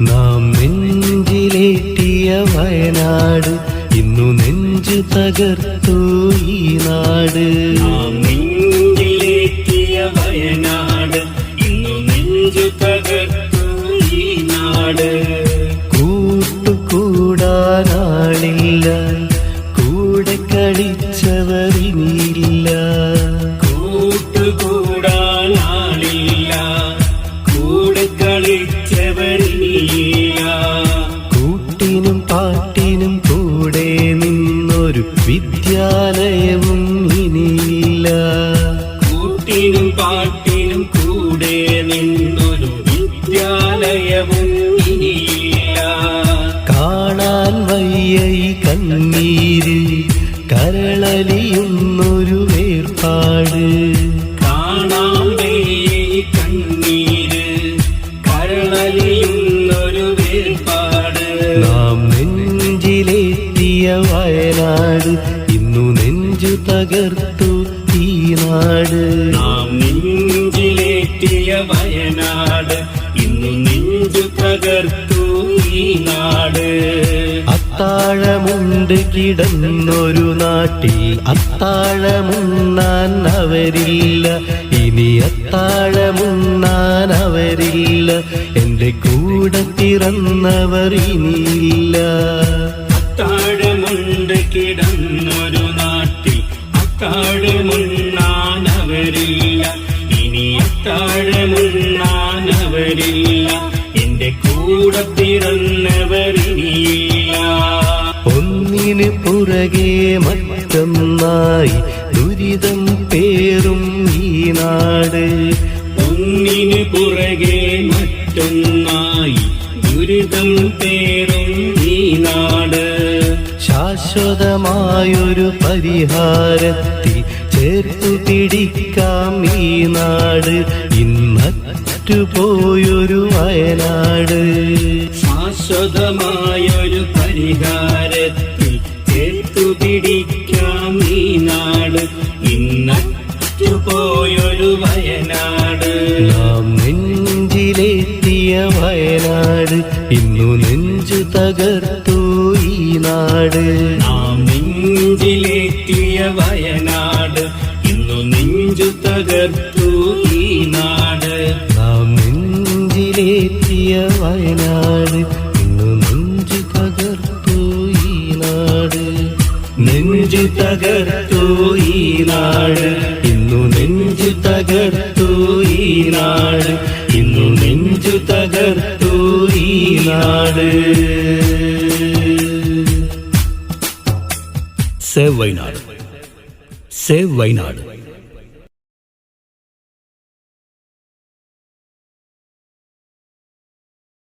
നാം നെഞ്ചിലേറ്റിയ വയനാട് ഇന്നു നെഞ്ചു തകർത്തു ഈ നാട്. നാം നെഞ്ചിലേറ്റിയ വയനാട് ഇന്നു നെഞ്ചു തകർത്തു ഈ നാട്. കൂട്ടുകൂടാനാളില്ല കൂടെ കളിച്ചവരി കൂട്ടുകൂടാനാളില്ല കൂട്ടിനും പാട്ടിനും കൂടെ നിന്നൊരു വിദ്യാലയവും ഇനിയില്ല. കൂട്ടിനും പാട്ടിനും കൂടെ നിന്നൊരു വിദ്യാലയവും ഇനിയില്ല. കാണാൻ വയ്യ കണ്ണീരിൽ കണ്ണീര് നെഞ്ചിലേറ്റിയ വയനാട് ഇന്നു നെഞ്ചു തകർത്തു ഈ നാട്. നാം നെഞ്ചിലേറ്റിയ വയനാട് ഇന്നു നെഞ്ചു തകർത്തു ഈ നാട്. അത്താഴമുണ്ട് കിടന്നൊരു നാട്ടിൽ അത്താഴമുണ്ണാൻ അവരില്ല. ഇനി അത്താഴമുണ്ണാൻ അവരില്ല. എന്റെ കൂടെ പിറന്നവർ ഇനിയില്ല. അത്താഴമുണ്ട് കിടന്നൊരു നാട്ടിൽ. അത്താഴമുണ്ണാനവരില്ല. ഇനി അത്താഴമുണ്ണാനവരില്ല. എന്റെ കൂടെ പിറന്നവരില്ല ഒന്നിന് പുറകെ മറ്റൊന്നായി ദുരിതം പേറും ഈ നാട്. ഒന്നിന് പുറകെ മറ്റൊന്നായി ദുരിതം പേറും ശാശ്വതമായൊരു പരിഹാരത്തിൽ ചേർത്തു പിടിക്കാം ഈ നാട്. ഇന്നറ്റുപോയൊരു വയനാട്. ശാശ്വതമായൊരു പരിഹാരത്തിൽ ചേർത്തു പിടിക്കാം ഈ നാട്. ഇന്നറ്റു പോയൊരു വയനാട്. നാം വയനാട്. ഇന്നു നെഞ്ചു തകർത്തു ഈ നാട് നാം നെഞ്ചിലേറ്റിയ വയനാട്. ഇന്നു നെഞ്ചു തകർത്തു ഈ നാട്. നാം നെഞ്ചിലേറ്റിയ വയനാട്. ഇന്നു നെഞ്ചു തകർത്തു ഈ നാട്. നെഞ്ചു തകർത്തു ഈ നാട്. ഇന്നു നെഞ്ചു തകർത്തു ഈ നാട്. ഇന്നു നെഞ്ചു തകർത്തു ഈ നാട്. Save Wayanad save Wayanad